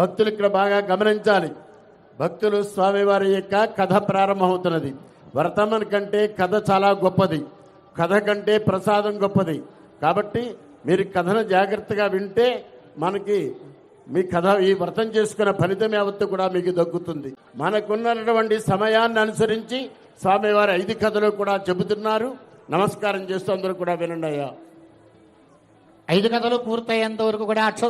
భక్తులు ఇక్కడ బాగా గమనించాలి. భక్తులు స్వామివారి యొక్క కథ ప్రారంభమవుతున్నది. వర్తమన్ కంటే కథ చాలా గొప్పది. కథ కంటే ప్రసాదం గొప్పది. కాబట్టి మీరు కథను జాగ్రత్తగా వింటే మనకి మీ కథ ఈ వ్రతం చేసుకున్న ఫలితం యావత్తు కూడా మీకు దక్కుతుంది. మనకున్నటువంటి సమయాన్ని అనుసరించి స్వామివారి ఐదు కథలు కూడా చెబుతున్నారు. నమస్కారం చేస్తూ అందరూ కూడా వినండి అయ్యా. ఐదు కథలు పూర్తయ్యేంత వరకు కూడా అక్ష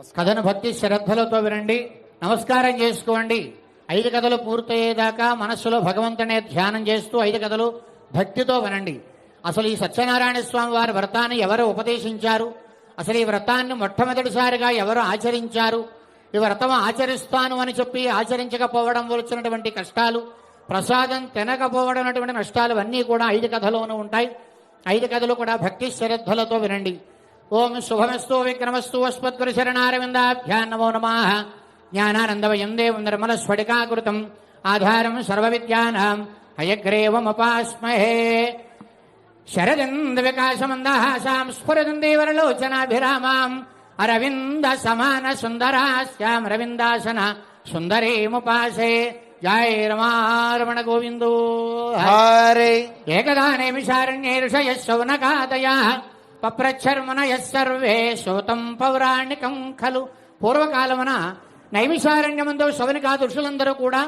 కథను భక్తి శ్రద్ధలతో వినండి. నమస్కారం చేసుకోండి. ఐదు కథలు పూర్తయ్యేదాకా మనస్సులో భగవంతునే ధ్యానం చేస్తూ ఐదు కథలు భక్తితో వినండి. అసలు ఈ సత్యనారాయణ స్వామి వారి వ్రతాన్ని ఎవరు ఉపదేశించారు? అసలు ఈ వ్రతాన్ని మొట్టమొదటిసారిగా ఎవరు ఆచరించారు? ఈ వ్రతం ఆచరిస్తాను అని చెప్పి ఆచరించకపోవడం వచ్చినటువంటి కష్టాలు ప్రసాదం తినకపోవడం అటువంటి నష్టాలు అన్నీ కూడా ఐదు కథలోనూ ఉంటాయి. ఐదు కథలు కూడా భక్తి శ్రద్ధలతో వినండి. ఓం శుభమస్తు విక్రమస్తు శరణారవిందాభ్యాం నమో నమ. జ్ఞానానందవయం దేవం నిర్మల స్ఫటికాకృతం. ఆధారం సర్వ విద్యానాం హయగ్రీవమపాస్మహే. శరదింద వికాసమందహాసాం స్ఫురదందేవరలోచనాభిరామాం. అరవింద సమాన సుందరాస్యాం రవిందాసన సుందరీముపాసే. జయ రమారమణ గోవిందో. హరే. ఏకదా నైమిషారణ్యే ఋషయ శౌనకాదయ. పప్రచ్చర్మనయ సర్వే శోతం పౌరాణికం ఖలు. పూర్వకాలమున నైమిషారణ్యమందు శవనికా ఋషులందరూ కూడా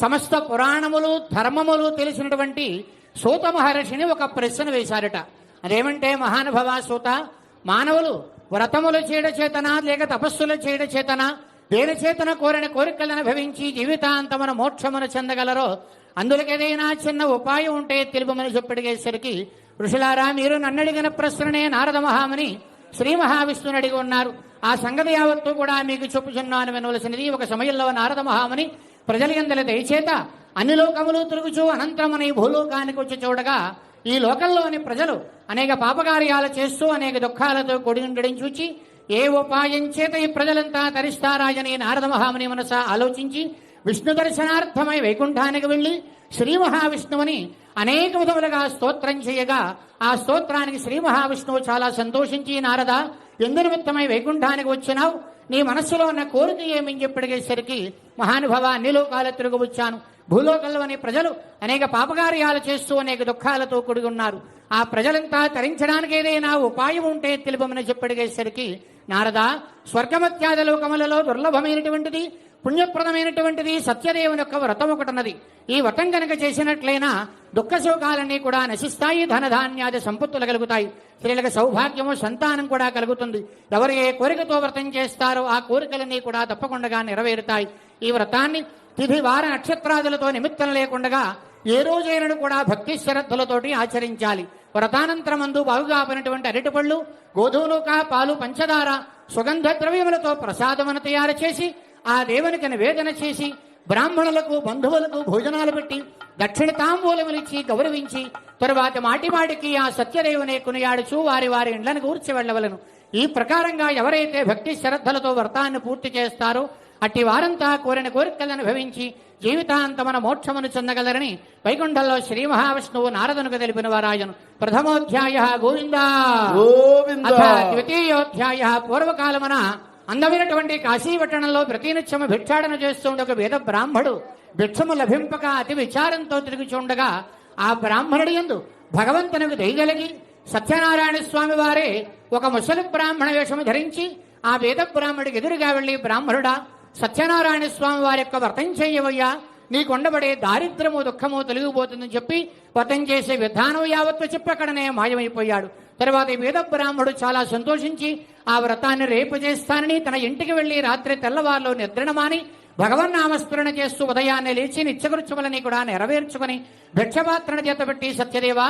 సమస్త పురాణములు ధర్మములు తెలిసినటువంటి సూత మహర్షిని ఒక ప్రశ్న వేశారట. అదేమంటే మహానుభవ సూత మానవులు వ్రతముల చేయడ చేతన లేక తపస్సుల చేయడ చేతన దేని చేతన కోరిన కోరికలను అనుభవించి జీవితాంతమున మోక్షమును చెందగలరో అందులోకి ఏదైనా చిన్న ఉపాయం ఉంటే తెలుపమని చెప్పడిగేసరికి ఋషులారా మీరు నన్నడిగిన ప్రశ్ననే నారద మహాముని శ్రీ మహావిష్ణుని అడిగి ఉన్నారు. ఆ సంగతి యావత్తు కూడా మీకు చెప్పుచున్నాను వినవలసినది. ఒక సమయంలో నారద మహాముని ప్రజల ఎందల దయచేత అన్ని లోకములు తిరుగుచు అనంతరమని భూలోకానికి వచ్చి చూడగా ఈ లోకంలోని ప్రజలు అనేక పాపకార్యాలు చేస్తూ అనేక దుఃఖాలతో కూడి ఉండడం చూచి ఏ ఉపాయం చేత ఈ ప్రజలంతా తరిస్తారాజని నారద మహాముని మనస ఆలోచించి విష్ణు దర్శనార్థమై వైకుంఠానికి వెళ్ళి శ్రీ మహావిష్ణువుని అనేక విధములుగా స్తోత్రం చేయగా ఆ స్తోత్రానికి శ్రీ మహావిష్ణువు చాలా సంతోషించి నారద ఎందు నిమిత్తమై వైకుంఠానికి వచ్చినావు? నీ మనస్సులో ఉన్న కోరిక ఏమని చెప్పడిగేసరికి మహానుభవ అన్ని లోకాలు తిరుగు వచ్చాను భూలోకంలోని ప్రజలు అనేక పాపకార్యాలు చేస్తూ అనేక దుఃఖాలతో కూడి ఉన్నారు ఆ ప్రజలంతా తరించడానికి ఏదైనా ఉపాయం ఉంటే తెలుపమని చెప్పడిగేసరికి నారద స్వర్గమత్యాద లోకములలో దుర్లభమైనటువంటిది పుణ్యప్రదమైనటువంటిది సత్యదేవుని యొక్క వ్రతం ఒకటి ఉన్నది ఈ వ్రతం కనుక చేసినట్లయినా దుఃఖశోకాలన్నీ కూడా నశిస్తాయి ధనధాన్యాది సంపత్తులు కలుగుతాయి. స్త్రీలకు సౌభాగ్యము సంతానం కూడా కలుగుతుంది. ఎవరు ఏ కోరికతో వ్రతం చేస్తారో ఆ కోరికలన్నీ కూడా తప్పకుండా నెరవేరుతాయి. ఈ వ్రతాన్ని తిథి వార నక్షత్రాదులతో నిమిత్తం లేకుండా ఏ రోజైనను కూడా భక్తి శ్రద్ధలతోటి ఆచరించాలి. వ్రతానంతరమందు బాగుగా పడినటువంటి అరటిపళ్ళు గోధుమలుక పాలు పంచదార సుగంధ ద్రవ్యములతో ప్రసాదమును తయారు చేసి ఆ దేవునికి నివేదన చేసి బ్రాహ్మణులకు బంధువులకు భోజనాలు పెట్టి దక్షిణ తాంబూలములిచ్చి గౌరవించి తరువాత మాటి మాటికి ఆ సత్యదేవుని కొనియాడుచు వారి వారి ఇండ్లను కూర్చి వెళ్ళవలను. ఈ ప్రకారంగా ఎవరైతే భక్తి శ్రద్ధలతో వ్రతాన్ని పూర్తి చేస్తారో అట్టి వారంతా కోరిన కోరికలను అనుభవించి జీవితాంతమన మోక్షమును చెందగలరని వైకుంఠంలో శ్రీ మహావిష్ణువు నారదునికి తెలిపిన వారాయను. ప్రథమోధ్యాయ గోవిందా. ద్వితీయోధ్యాయ పూర్వకాలమున అందమైనటువంటి కాశీపట్టణంలో ప్రతినిత్యము భిక్షాటన చేస్తుండే ఒక వేద బ్రాహ్మడు భిక్షము లభింపక అతి విచారంతో తిరుగుచుండగా ఆ బ్రాహ్మణుడి యందు భగవంతునికి దయగలిగి సత్యనారాయణ స్వామి వారే ఒక ముసలి బ్రాహ్మణ వేషము ధరించి ఆ వేద బ్రాహ్మడికి ఎదురుగా వెళ్ళి బ్రాహ్మణుడా సత్యనారాయణ స్వామి వారి యొక్క వ్రతం చేయవయ్యా. నీకుండబడే దారిద్రము దుఃఖము తొలగిపోతుందని చెప్పి వ్రతం చేసే విధానం యావత్తు చెప్పి అక్కడనే మాయమైపోయాడు. తర్వాత వేద బ్రాహ్మడు చాలా సంతోషించి ఆ వ్రతాన్ని రేపు చేస్తానని తన ఇంటికి వెళ్ళి రాత్రి తెల్లవారులో నిద్రణమాని భగవన్నామస్మరణ చేస్తూ ఉదయాన్నే లేచి నిత్యకృత్యములని కూడా నెరవేర్చుకుని భిక్షపాత్రను చేత పెట్టి సత్యదేవ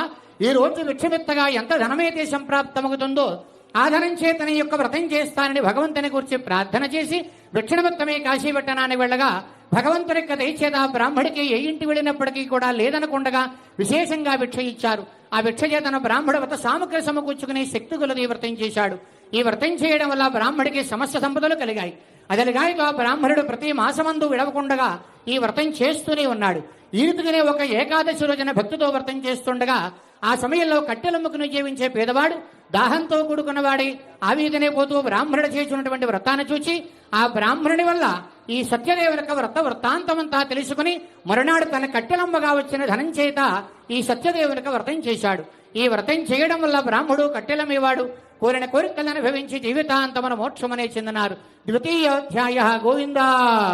ఈ రోజు విక్షమిత్తగా ఎంత ధనమైతే సంప్రాప్తమవుతుందో ఆ ధనం చేతని యొక్క వ్రతం చేస్తానని భగవంతుని గురించి ప్రార్థన చేసి భిక్షణమిత్తమే కాశీపట్టణానికి వెళ్ళగా భగవంతుని యొక్క దయచేత ఆ బ్రాహ్మడికి ఏ ఇంటి వెళ్ళినప్పటికీ కూడా లేదనకుండగా విశేషంగా భిక్ష ఇచ్చారు. ఆ భిక్ష చేతన బ్రాహ్మడు వ్రత సామగ్రి సమకూర్చుకుని శక్తి కొలది వ్రతం చేశాడు. ఈ వ్రతం చేయడం వల్ల బ్రాహ్మడికి సమస్త సంపదలు కలిగాయి. అదలిగాయక బ్రాహ్మణుడు ప్రతి మాసమందు విడవకుండగా ఈ వ్రతం చేస్తూనే ఉన్నాడు. ఈ రీతిగానే ఒక ఏకాదశి రోజున భక్తితో వ్రతం చేస్తుండగా ఆ సమయంలో కట్టెలమ్ముకుని జీవించే పేదవాడు దాహంతో కూడుకున్నవాడి ఆ వీధినే పోతూ బ్రాహ్మణుడు చేసినటువంటి వ్రతాన్ని చూచి ఆ బ్రాహ్మణుడి వల్ల ఈ సత్యదేవుని యొక్క వ్రత వృత్తాంతమంతా తెలుసుకుని మరునాడు తన కట్టెలమ్మగా వచ్చిన ధనం చేత ఈ సత్యదేవుని యొక్క వ్రతం చేశాడు. ఈ వ్రతం చేయడం వల్ల బ్రాహ్మడు కట్టెలమేవాడు కోరిన కోరికలను అనుభవించి జీవితాంతమున మోక్షమనే చెందినారు. ద్వితీయోధ్యాయ గోవిందా.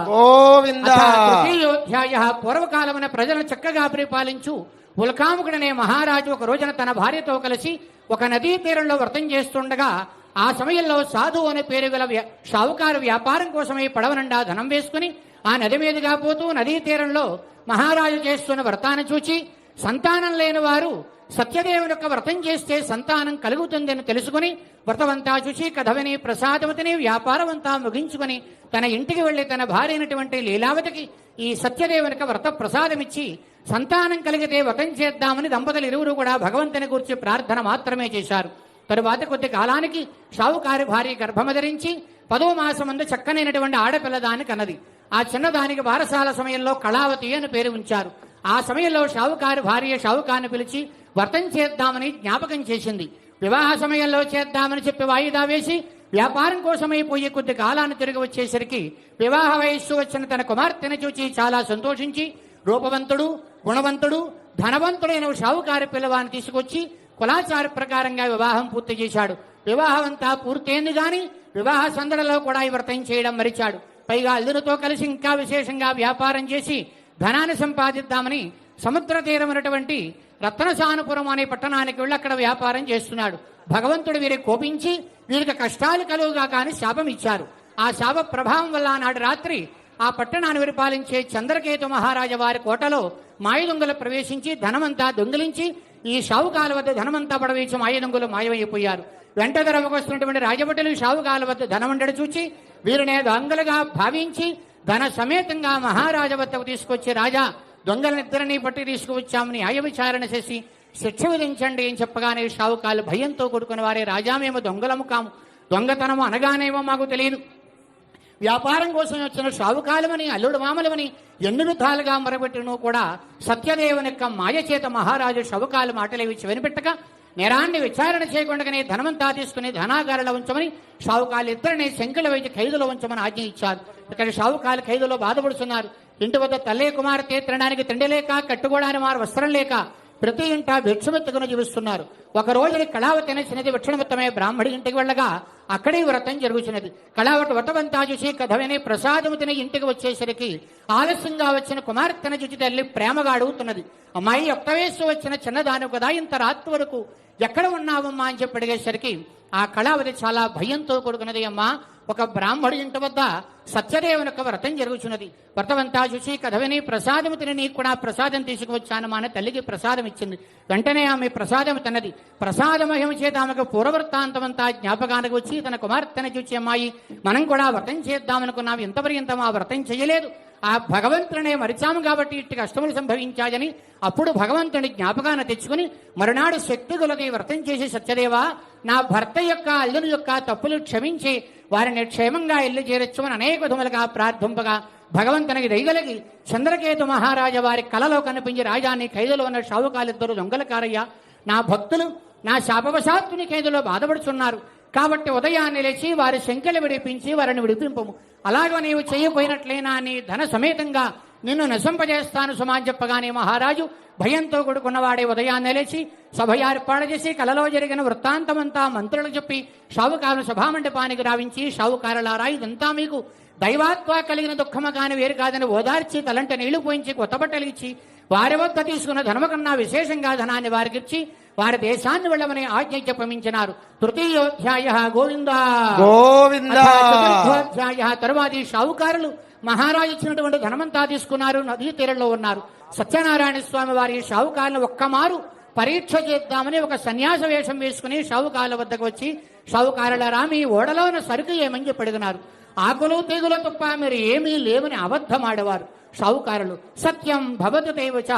గోవింద. తృతీయోధ్యాయ పూర్వకాలమున ప్రజలను చక్కగా పరిపాలించు ఉల్కాముకుడనే మహారాజు ఒక రోజున తన భార్యతో కలిసి ఒక నదీ తీరంలో వ్రతం చేస్తుండగా ఆ సమయంలో సాధు అనే పేరు గల వ్య- షావుకారు వ్యాపారం కోసమై పడవనండా ధనం వేసుకుని ఆ నది మీదుగా పోతూ నదీ తీరంలో మహారాజు చేస్తున్న వ్రతాన్ని చూచి సంతానం లేని వారు సత్యదేవుని యొక్క వ్రతం చేస్తే సంతానం కలుగుతుందని తెలుసుకుని వ్రతమంతా చూసి కథవని ప్రసాదవతిని వ్యాపారమంతా ముగించుకుని తన ఇంటికి వెళ్ళి తన భార్య అయినటువంటి లీలావతికి ఈ సత్యదేవుని వ్రత ప్రసాదమిచ్చి సంతానం కలిగితే వ్రతం చేద్దామని దంపతులు ఇరువురు కూడా భగవంతుని గురించి ప్రార్థన మాత్రమే చేశారు. తరువాత కొద్ది కాలానికి షావుకారి భార్య గర్భమధరించి పదో మాసమందు చక్కనైనటువంటి ఆడపిల్ల దానికి అన్నది ఆ చిన్నదానికి బారసాల సమయంలో కళావతి అని పేరు ఉంచారు. ఆ సమయంలో షావుకారు భార్య షావుకాన్ని పిలిచి వ్రతం చేద్దామని జ్ఞాపకం చేసింది. వివాహ సమయంలో చేద్దామని చెప్పి వాయిదా వేసి వ్యాపారం కోసమై పోయే కొద్ది కాలాన్ని తిరిగి వచ్చేసరికి వివాహ వయస్సు వచ్చిన తన కుమార్తెను చూచి చాలా సంతోషించి రూపవంతుడు గుణవంతుడు ధనవంతుడైన షావుకారి పిల్లవాన్ని తీసుకొచ్చి కులాచార ప్రకారంగా వివాహం పూర్తి చేశాడు. వివాహం అంతా పూర్తయింది గాని వివాహ సందడిలో కూడా ఈ వ్రతం చేయడం మరిచాడు. పైగా అల్లునితో కలిసి ఇంకా విశేషంగా వ్యాపారం చేసి ధనాన్ని సంపాదిద్దామని సముద్ర తీరమైనటువంటి రత్నసానుపురం అనే పట్టణానికి వెళ్ళి అక్కడ వ్యాపారం చేస్తున్నాడు. భగవంతుడు వీరికి కోపించి వీరికి కష్టాలు కలుగుగా కానీ శాపం ఇచ్చారు. ఆ శాప ప్రభావం వల్ల నాడు రాత్రి ఆ పట్టణాన్ని పరిపాలించే చంద్రకేతు మహారాజా వారి కోటలో మాయదొంగలు ప్రవేశించి ధనమంతా దొంగిలించి ఈ షావుకాల వద్ద ధనమంతా పడవేసి మాయదొంగలు మాయమైపోయారు. వెంట ధరవకొస్తున్నటువంటి రాజభటులు షావుకాల వద్ద ధనమండడు చూచి వీరినే దొంగలుగా భావించి ధన సమేతంగా మహారాజ వద్దకు తీసుకొచ్చి రాజా దొంగలనిద్దరినీ పట్టి తీసుకువచ్చామని న్యాయ విచారణ చేసి శిక్ష విధించండి అని చెప్పగానే షావుకాలు భయంతో కొడుకున్న వారే రాజా మేము దొంగలము కాము. దొంగతనము అనగానేమో మాకు తెలియదు. వ్యాపారం కోసం వచ్చిన షావుకాలమని అల్లుడు మామలమని ఎన్ని విధాలుగా మొరబెట్టినో కూడా సత్యదేవుని యొక్క మాయచేత మహారాజు షవుకాలు మాటలేవి వినిపెట్టక నేరాన్ని విచారణ చేయకుండానే ధనమంతా తీసుకుని ధనాగారులో ఉంచమని షావుకాలు ఇద్దరిని శంకుల వేసి ఖైదులో ఉంచమని ఆజ్ఞ ఇచ్చారు. ఇక్కడ షావుకాలు ఖైదులో బాధపడుతున్నారు. ఇంటి వద్ద తల్లి కుమార్తె తినడానికి తిండి లేక కట్టుకోవడానికి వారు వస్త్రం లేక ప్రతి ఇంట భిక్షమెత్తుకుని జీవిస్తున్నారు. ఒక రోజుని కళావతి అనేసినది విక్షణమిత్తమే బ్రాహ్మడి ఇంటికి వెళ్ళగా అక్కడే వ్రతం జరుగుతున్నది కళావట వ్రతమంతా చూసి కథవిని ప్రసాదము తిని ఇంటికి వచ్చేసరికి ఆలస్యంగా వచ్చిన కుమార్తెను చూచి తల్లి ప్రేమగా అడుగుతున్నది. అమ్మాయి ఒక్క వయస్సు వచ్చిన చిన్నదాను కదా ఇంత రాత్రి వరకు ఎక్కడ ఉన్నావమ్మా అని చెప్పి అడిగేసరికి ఆ కళావతి చాలా భయంతో కూడుకున్నది అమ్మా ఒక బ్రాహ్మడు ఇంటి వద్ద సత్యదేవుని యొక్క వ్రతం జరుగుతున్నది వ్రతమంతా చూసి కథవిని ప్రసాదము తిని నీకు కూడా ప్రసాదం తీసుకువచ్చాను మా అన్న తల్లికి ప్రసాదం ఇచ్చింది. వెంటనే ఆమె ప్రసాదం తన్నది. ప్రసాదమహిమ చేత ఆమెకు పూర్వవృత్తాంతమంతా జ్ఞాపకానికి వచ్చి తన కుమార్తెను చూచి అమ్మాయి మనం కూడా వ్రతం చేద్దామనుకున్నాం. ఇంతపర్యంతం ఆ వ్రతం చేయలేదు. ఆ భగవంతునే మరిచాము కాబట్టి ఇట్టి కష్టములు సంభవించాయని అప్పుడు భగవంతుని జ్ఞాపకాన్ని తెచ్చుకుని మరునాడు శక్తి కొలది వ్రతం చేసి సత్యదేవా నా భర్త యొక్క అల్లుని యొక్క తప్పులు క్షమించి వారిని క్షేమంగా ఇల్లు చేరొచ్చమని అనేక విధములుగా ప్రార్థింపగా భగవంతునికి దయగలిగి చంద్రకేతు మహారాజా వారి కలలో కనిపించి రాజాన్ని ఖైదులో ఉన్న షావుకాలిద్దరు దొంగల కారయ్య. నా భక్తులు నా శాపవశాత్తు ఖైదులో బాధపడుచున్నారు. కాబట్టి ఉదయాన్నే లేచి వారి శంకలు విడిపించి వారిని విడిపింపము. అలాగ నీవు చేయపోయినట్లయినా నీ ధన సమేతంగా నిన్ను నశింపజేస్తాను సుమా చెప్పగానే మహారాజు భయంతో కూడుకున్నవాడే ఉదయాన్నే లేచి సభ ఏర్పాటు చేసి కలలో జరిగిన వృత్తాంతమంతా మంత్రులకు చెప్పి షావుకారులు సభామండపానికి రావించి షావుకారులారా ఇదంతా మీకు దైవాత్వ కలిగిన దుఃఖము కాని వేరు కాదని ఓదార్చి తలంట నీళ్ళు పోయించి కొత్త బట్టలు ఇచ్చి వారి వద్ద తీసుకున్న ధనము కన్నా విశేషంగా ధనాన్ని వారికిచ్చి వారి దేశాన్ని వెళ్ళమని ఆజ్ఞ చెప్పమించినారు తృతీయోధ్యాయ గోవిందా. గోవింద. చతుర్థోధ్యాయ తరువాతి షావుకారులు మహారాజు ఇచ్చినటువంటి ధనమంతా తీసుకున్నారు నదీ తీరంలో ఉన్నారు. సత్యనారాయణ స్వామి వారి షావుకారులు ఒక్కమారు పరీక్ష చేద్దామని ఒక సన్యాస వేషం వేసుకుని షావుకారుల వద్దకు వచ్చి షావుకారులరా మీ ఓడలో ఉన్న సరుకు ఏమని చెప్పి అడిగినారు ఆకులు తెగుల తప్ప మీరు ఏమీ లేవని అబద్ధమాడేవారు. షావుకారులు సత్యం భవతు తేవచ.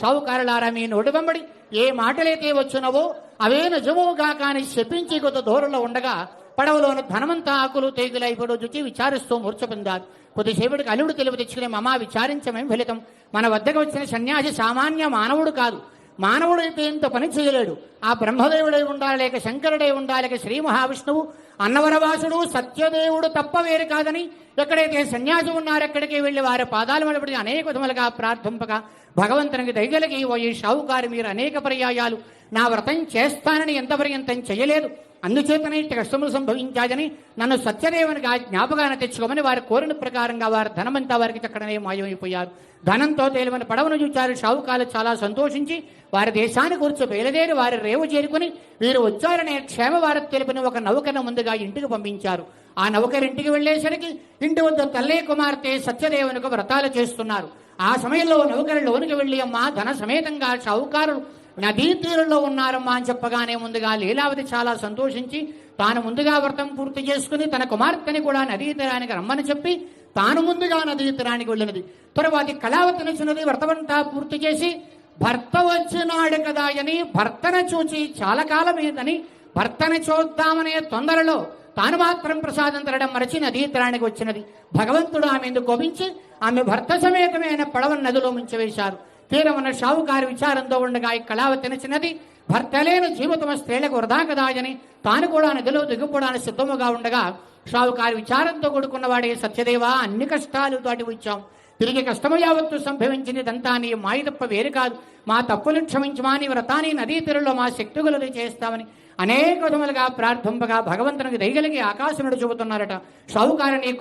షావుకారులారా మీ నోటి వెంబడి ఏ మాటలైతే వచ్చినవో అవే నిజముగా కానీ శపించి కొత్త దూరంలో ఉండగా పడవలోని ధనమంతా ఆకులు తేగులైపోడు చూచి విచారిస్తూ మూర్చపొందారు కొద్దిసేపటికి అల్లుడు తెలివి తెచ్చుకునే మమా విచారించమేం ఫలితం? మన వద్దకు వచ్చిన సన్యాసి సామాన్య మానవుడు కాదు. మానవుడు అయితే ఇంత పని చేయలేడు. ఆ బ్రహ్మదేవుడై ఉండాలి లేక శంకరుడై ఉండాలి లేక శ్రీ మహావిష్ణువు అన్నవరవాసుడు సత్యదేవుడు తప్ప వేరు కాదని ఎక్కడైతే సన్యాసి ఉన్నారు ఎక్కడికి వెళ్ళి వారి పాదాలు మడపడి అనేక విధములుగా ప్రార్థింపగా భగవంతునికి దయగలిగి ఓ ఈ షావుకారు మీరు అనేక పర్యాయాలు నా వ్రతం చేస్తానని ఎంత పర్యంతం చేయలేదు. అందుచేతనే ఇట్టి కష్టములు సంభవించాదని నన్ను సత్యదేవునిగా జ్ఞాపకాన్ని తెచ్చుకోమని వారి కోరిన ప్రకారంగా వారి ధనమంతా వారికి చక్కడనే మాయమైపోయారు. ధనంతో తేలివని పడవను చూచారు. షావుకాలు చాలా సంతోషించి వారి దేశాన్ని కూర్చో బయలుదేరి వారి రేవు చేరుకుని వీరు వచ్చారనే క్షేమ వారికి తెలిపిన ఒక నౌకను ముందుగా ఇంటికి పంపించారు. ఆ నౌకరు ఇంటికి వెళ్ళేసరికి ఇంటి వద్ద తల్లే కుమార్తె సత్యదేవునికి వ్రతాలు చేస్తున్నారు. ఆ సమయంలో నౌకరు లోనికి వెళ్ళి అమ్మ ధన సమేతంగా షావుకారులు నదీ తీరంలో ఉన్నారమ్మా అని చెప్పగానే ముందుగా లీలావతి చాలా సంతోషించి తాను ముందుగా వ్రతం పూర్తి చేసుకుని తన కుమార్తెని కూడా నదీ తీరానికి రమ్మని చెప్పి తాను ముందుగా నదీ తీరానికి వెళ్ళినది. తరువాత కళావతి నచ్చినది వ్రతమంతా పూర్తి చేసి భర్త వచ్చినాడు కదా అని భర్తను చూచి చాలా కాలమేదని భర్తని చూద్దామనే తొందరలో తాను మాత్రం ప్రసాదం తరడం మరచి నదీ తీరానికి వచ్చినది. భగవంతుడు ఆమె ఎందుకు కోపించి ఆమె భర్త సమేతమైన పడవ నదిలో ముంచవేశారు. తీరమున షావుకారి విచారంతో ఉండగా ఈ కళావ నచ్చినది భర్త లేని జీవితం స్త్రీలకు వృధా కదా అని తాను కూడా నదిలో దిగుపోవడానికి సిద్ధముగా ఉండగా షావుకారి విచారంతో కూడుకున్నవాడే సత్యదేవా అన్ని కష్టాలు దాటి వచ్చాం తిరిగి కష్టము యావత్తు సంభవించినదంతా నీ మాయ తప్ప వేరు కాదు. మా తప్పులు క్షమించమా నీ వ్రతాన్ని నదీ తీరులో మా శక్తిగులు చేస్తామని అనేక విధములుగా ప్రార్థింపగా భగవంతునికి దయగలిగి ఆకాశముడు చూపుతున్నారట. షావుకారు నీ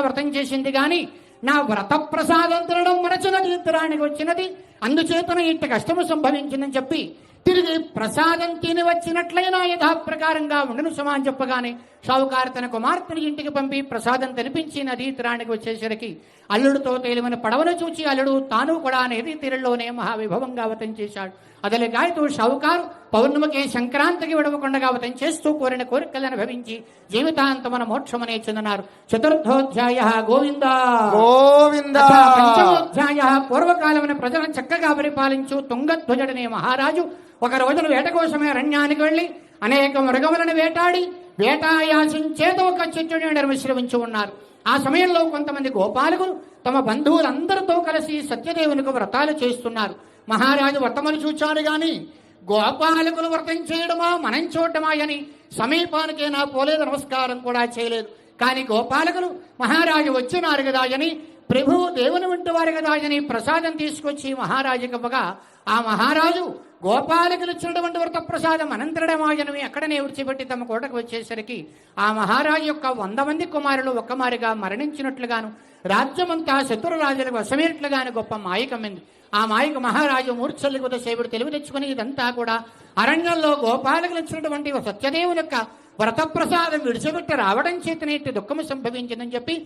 వ్రతం చేసింది కానీ నా వ్రత ప్రసాదం తినడం మరచిన తీర్థరానికి వచ్చినది. అందుచేతన ఇంత కష్టము సంభవించిందని చెప్పి తిరిగి ప్రసాదం తిని వచ్చినట్లయినా యథాప్రకారంగా ఉండను సుమా అని చెప్పగానే షావుకారు తన కుమార్తెని ఇంటికి పంపి ప్రసాదం తినిపించి నదీ తీరానికి వచ్చేసరికి అల్లుడితో తేలిమైన పడవను చూచి అల్లుడు తాను కూడా నదీ తీరంలోనే మహావిభవంగా అవతం చేశాడు. అదలి గాయతూ షావుకారు పౌర్ణమికి సంక్రాంతికి విడవకుండా అవతం చేస్తూ కోరిన కోరికలను అనుభవించి జీవితాంతమన మోక్షమనే చెందినారు. చతుర్థోధ్యాయ గోవిందా. గోవింద. పంచమోధ్యాయ పూర్వకాలమైన ప్రజలను చక్కగా పరిపాలించు తుంగధ్వజుడనే మహారాజు ఒక రోజున వేట కోసమే అరణ్యానికి వెళ్ళి అనేక మృగములను వేటాడి వేటాయాసించేత ఒక చెట్టుని నిర్మిశ్రమించి ఉన్నారు. ఆ సమయంలో కొంతమంది గోపాలకులు తమ బంధువులందరితో కలిసి సత్యదేవునికి వ్రతాలు చేస్తున్నారు. మహారాజు వ్రతములు చూచాడు గాని గోపాలకులు వ్రతం చేయడమా మనం చూడటమా అని సమీపానికైనా పోలేదు నమస్కారం కూడా చేయలేదు. కానీ గోపాలకులు మహారాజు వచ్చినారు కదా అని ప్రభు దేవుని వంటి వారు కదా ఆయన ప్రసాదం తీసుకొచ్చి మహారాజుకి ఇవ్వగా ఆ మహారాజు గోపాలకులు ఇచ్చినటువంటి వ్రత ప్రసాదం అనంతరమాయనవి అక్కడనే విడిచిపెట్టి తమ కోటకు వచ్చేసరికి ఆ మహారాజు యొక్క వంద మంది కుమారులు ఒక్కమారిగా మరణించినట్లుగాను రాజ్యమంతా శత్రురాజులకు వశమైనట్లుగాను గొప్ప మాయకమైంది ఆ మాయక మహారాజు మూర్ఛల్లిగుత సేవుడు తెలివి తెచ్చుకుని ఇదంతా కూడా అరణ్యంలో గోపాలకులు ఇచ్చినటువంటి సత్యదేవుని యొక్క వ్రత ప్రసాదం విడిచిపెట్టి రావడం చేతనే దుఃఖము సంభవించిందని చెప్పి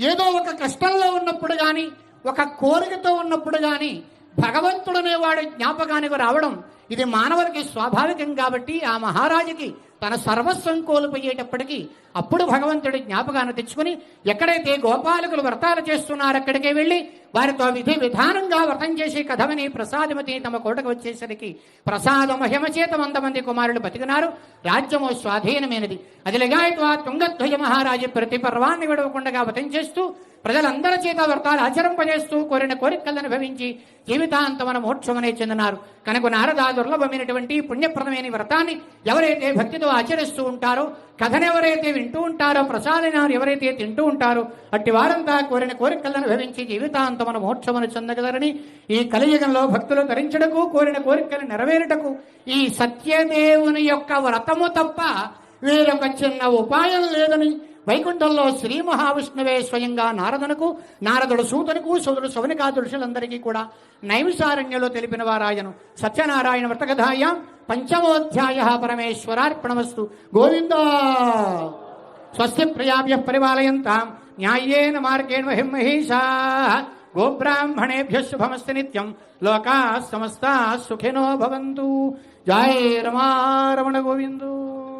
ఏదో ఒక కష్టంలో ఉన్నప్పుడు కానీ ఒక కోరికతో ఉన్నప్పుడు గాని భగవంతుడనేవాడు జ్ఞాపకానికి రావడం ఇది మానవులకి స్వాభావికం కాబట్టి ఆ మహారాజుకి తన సర్వస్వం కోల్పోయేటప్పటికీ అప్పుడు భగవంతుడి జ్ఞాపకాన్ని తెచ్చుకుని ఎక్కడైతే గోపాలకులు వ్రతాలు చేస్తున్నారో అక్కడికే వెళ్ళి వారితో విధి విధానంగా వ్రతం చేసి కథమని ప్రసాదమతి తమ కోటకు వచ్చేసరికి ప్రసాద మహిమ చేత వంద మంది కుమారులు బతికినారు. రాజ్యము స్వాధీనమైనది. అది లగాయతో తుంగధ్వజ మహారాజు ప్రతి పర్వాన్ని విడవకుండా వ్రతం చేస్తూ ప్రజలందరి చేత వ్రతాలు ఆచరింపజేస్తూ కోరిన కోరికలను భవించి జీవితాంతమన మోక్షమనే చెందినారు. కనుక నారదా దుర్లభమైనటువంటి పుణ్యప్రదమైన వ్రతాన్ని ఎవరైతే భక్తితో ఆచరిస్తూ ఉంటారో కథను ఎవరైతే వింటూ ఉంటారో ప్రసాదనాలు ఎవరైతే తింటూ ఉంటారో అట్టి వారంతా కోరిన కోరికలను భవించి జీవితాంతమున మోక్షమును చెందగలరని ఈ కలియుగంలో భక్తులు ధరించడకు కోరిన కోరికలు నెరవేరుటకు ఈ సత్యదేవుని యొక్క వ్రతము తప్ప వేరొక చిన్న ఉపాయం లేదని వైకుంఠంలో శ్రీ మహావిష్ణువే స్వయంగా నారదునకు నారదుడు సూతనకు సూతునకు సోదరుడు శవనికాదుషులందరికీ కూడా నైమిసారణ్యంలో తెలిపిన వారాయను సత్యనారాయణ వ్రతకథాయ పంచమోధ్యాయ పరమేశ్వరార్పణమస్తు. గోవింద! స్వస్తి ప్రజాభ్య పరిపాలయంతాం. న్యాయేన మార్గేణ మహిమహీషా. గోబ్రాహ్మణేభ్య శుభమస్తి నిత్యం. లోకా సమస్త సుఖినో భవంతు. జయ రమారమణ గోవిందు.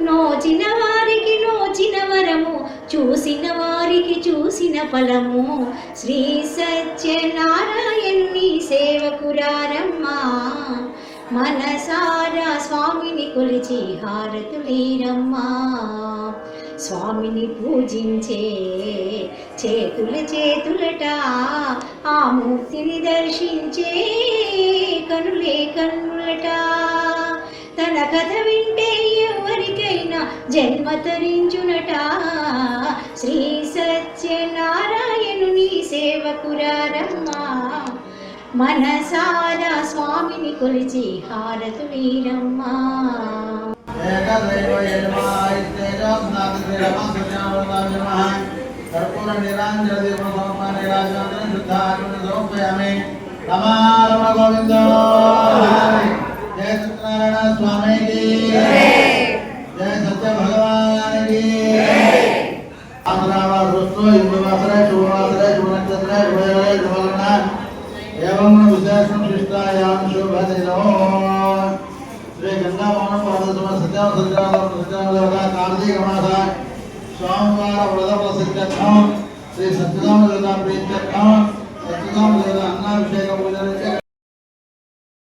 నోచిన వారికి నోచిన వరము చూసిన వారికి చూసిన ఫలము. శ్రీ సత్యనారాయణుని సేవకురారమ్మా మనసారా స్వామిని కొలిచి హారతులీరమ్మా స్వామిని పూజించే చేతుల చేతులట ఆ మూర్తిని దర్శించే కనులే కన్నులట. తన కథ వింటే ఎవరికైనా జన్మ తరించునట. శ్రీ సత్యనారాయణుని సేవకురారమ్మా మనసారా స్వామిని కొలిచి హారతు హారతులీరమ్మా కర్పూర నిరాంజలి నిరాజనం శుద్ధాగ్ని సమర్పయామి. రమారమ గోవిందో. శ్రీ గంగామోహన పాదమ సత్యామ సత్యామ సత్యామ కార్తీక మాస సోమవార వ్రత ప్రసిద్ధం శ్రీ సత్యనామ దేవత ప్రీత్యర్థం సత్యనామ దేవత అన్నాభిషేక పూజ